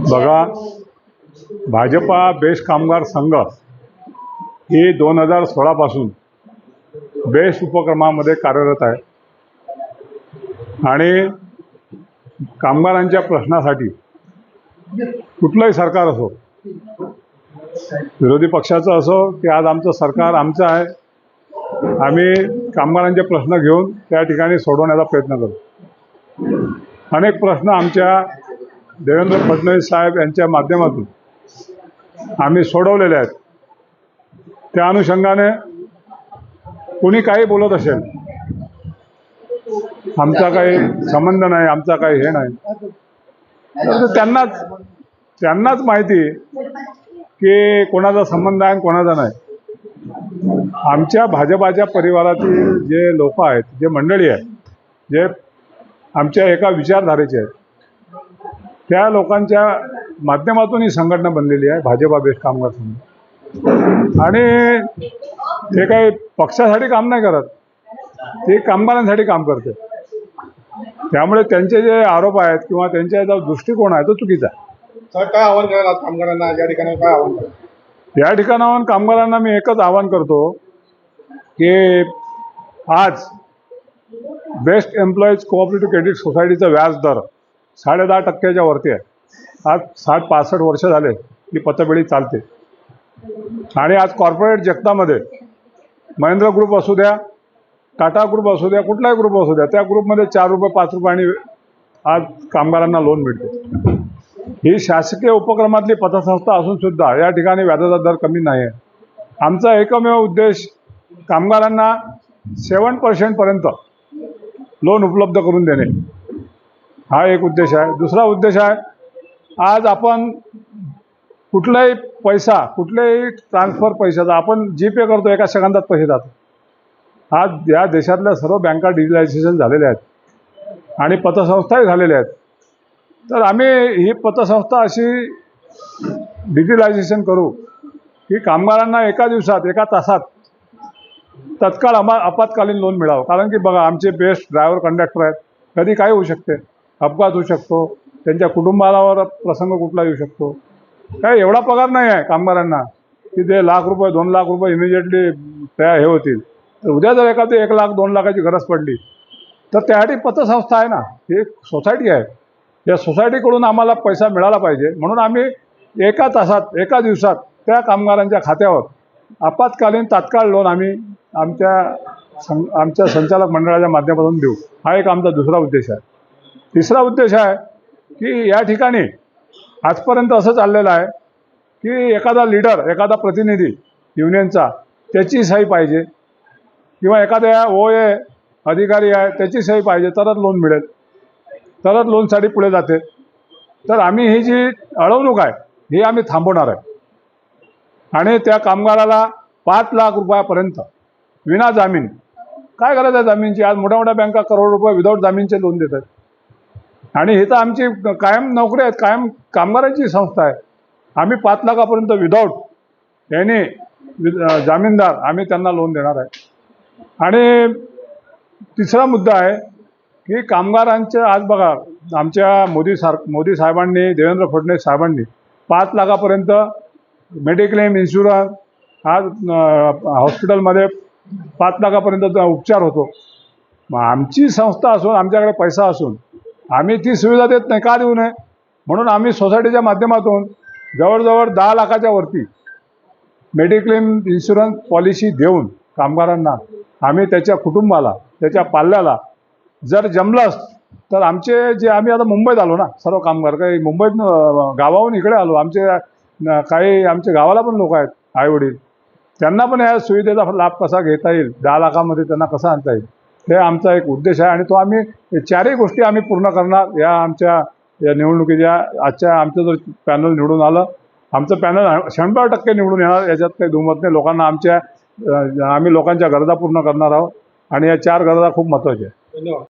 बघा भाजपा बेस्ट कामगार संघ हे दोन हजार सोळापासून बेस्ट उपक्रमामध्ये कार्यरत आहे. आणि कामगारांच्या प्रश्नासाठी कुठलंही सरकार असो विरोधी पक्षाचं असो की आज आमचं सरकार आमचं आहे आम्ही कामगारांचे प्रश्न घेऊन त्या ठिकाणी सोडवण्याचा प्रयत्न करतो अनेक प्रश्न आमच्या देवेंद्र फडणवीस साहेब यांच्या माध्यमातून आम्ही सोडवलेले आहेत. त्या अनुषंगाने कुणी काही बोलत असेल आमचा काही संबंध नाही आमचा काही हे नाही. तर त्यांनाच त्यांनाच माहिती की कोणाचा संबंध आहे आणि कोणाचा नाही. आमच्या भाजपाच्या परिवारातील जे लोक आहेत जे मंडळी आहेत जे आमच्या एका विचारधारेचे आहेत त्या लोकांच्या माध्यमातून ही संघटना बनलेली आहे भाजपा बेस्ट कामगार संघ. आणि ते काही पक्षासाठी काम नाही करत ते कामगारांसाठी काम करते. त्यामुळे त्यांचे जे आरोप आहेत किंवा त्यांचा जो दृष्टिकोन आहे तो चुकीचा आहे. सर काय आव्हान आज कामगारांना? या ठिकाणी काय आव्हान या ठिकाणाहून कामगारांना मी एकच आवाहन करतो की आज बेस्ट एम्प्लॉईज कोऑपरेटिव्ह क्रेडिट सोसायटीचा व्याजदर साडे दहा टक्क्याच्या वरती आहे. आज साठ पासष्ट वर्ष झाले ही पतपेढी चालते. आणि आज कॉर्पोरेट जगतामध्ये महेंद्र ग्रुप असू द्या टाटा ग्रुप असू द्या कुठलाही ग्रुप असू द्या त्या ग्रुपमध्ये चार रुपये पाच रुपये आणि आज कामगारांना लोन मिळते. ही शासकीय उपक्रमातली पतसंस्था असून सुद्धा या ठिकाणी व्याजाचा दर कमी नाही आहे आमचा एकमेव उद्देश कामगारांना सेवन पर्सेंटपर्यंत लोन उपलब्ध करून देणे. हा एक उद्देश आहे. दुसरा उद्देश आहे आज आपण कुठलाही पैसा कुठल्याही ट्रान्सफर पैशाचा आपण जी पे करतो एका सेकंदात पैसे जातो आज या देशातल्या सर्व बँका डिजिटलायझेशन झालेल्या आहेत आणि पतसंस्थाही झालेल्या आहेत. तर आम्ही ही पतसंस्था अशी डिजिटलायझेशन करू की कामगारांना एका दिवसात एका तासात तत्काळ आम्हा आपत्कालीन लोन मिळावं. कारण की बघा आमचे बेस्ट ड्रायव्हर कंडक्टर आहेत. कधी काय होऊ शकते? अपघात होऊ शकतो त्यांच्या कुटुंबावर प्रसंग कुठला येऊ शकतो. काय एवढा पगार नाही आहे कामगारांना की ते लाख रुपये दोन लाख रुपये इमिजिएटली त्या हे होतील. तर उद्या जर एखादी एक लाख दोन लाखाची गरज पडली तर त्यासाठी पतसंस्था आहे ना ही सोसायटी आहे. या सोसायटीकडून आम्हाला पैसा मिळाला पाहिजे. म्हणून आम्ही एका तासात एका दिवसात त्या कामगारांच्या खात्यावर आपत्कालीन तात्काळ लोन आम्ही आमच्या सं आमच्या संचालक मंडळाच्या माध्यमातून देऊ. हा एक आमचा दुसरा उद्देश आहे. तिसरा उद्देश आहे की या ठिकाणी आजपर्यंत असं चाललेलं आहे की एखादा लीडर एखादा प्रतिनिधी युनियनचा त्याची सही पाहिजे. किंवा एखाद्या ओ ए अधिकारी आहे त्याची सही पाहिजे. तरच लोन मिळेल. तरच लोनसाठी पुढे जाते. तर आम्ही ही जी अडवणूक आहे ही आम्ही थांबवणार आहे. आणि त्या कामगाराला पाच लाख रुपयापर्यंत विना जामीन काय करायचं आहे जामीनची? आज मोठ्या मोठ्या बँका करोड रुपये विदाऊट जामीनचे लोन देत आहेत आणि हे तर आमची कायम नोकरी आहेत कायम कामगारांची संस्था आहे. आम्ही पाच लाखापर्यंत विदाऊट याने वि- जामीनदार आम्ही त्यांना लोन देणार आहे. आणि तिसरा मुद्दा आहे की कामगारांच्या आज बघा आमच्या मोदी सार मोदी साहेबांनी देवेंद्र फडणवीस साहेबांनी पाच लाखापर्यंत मेडिक्लेम इन्शुरन्स आज हॉस्पिटलमध्ये पाच लाखापर्यंत उपचार होतो. मग आमची संस्था असून आमच्याकडे पैसा असून आम्ही ती सुविधा देत नाही. का देऊ नये? म्हणून आम्ही सोसायटीच्या माध्यमातून जवळजवळ दहा लाखाच्या वरती मेडिक्लेम इन्शुरन्स पॉलिसी देऊन कामगारांना आम्ही त्याच्या कुटुंबाला त्याच्या पाल्याला जर जमलंच तर आमचे जे आम्ही आता मुंबईत आलो ना सर्व कामगार काही मुंबईत गावाहून इकडे आलो आमचे काही आमच्या गावाला पण लोक आहेत आईवडील त्यांना पण या सुविधेचा लाभ कसा घेता येईल? दहा लाखामध्ये त्यांना कसा आणता येईल? हे आमचा एक उद्देश आहे आणि तो आम्ही चारही गोष्टी आम्ही पूर्ण करणार या आमच्या या निवडणुकीच्या आजच्या आमचं जर पॅनल निवडून आलं आमचं पॅनल शंभर टक्के निवडून येणार याच्यात काही दुमत नाही. लोकांना आमच्या आम्ही लोकांच्या गरजा पूर्ण करणार आहोत आणि या चार गरजा खूप महत्त्वाच्या आहेत. धन्यवाद.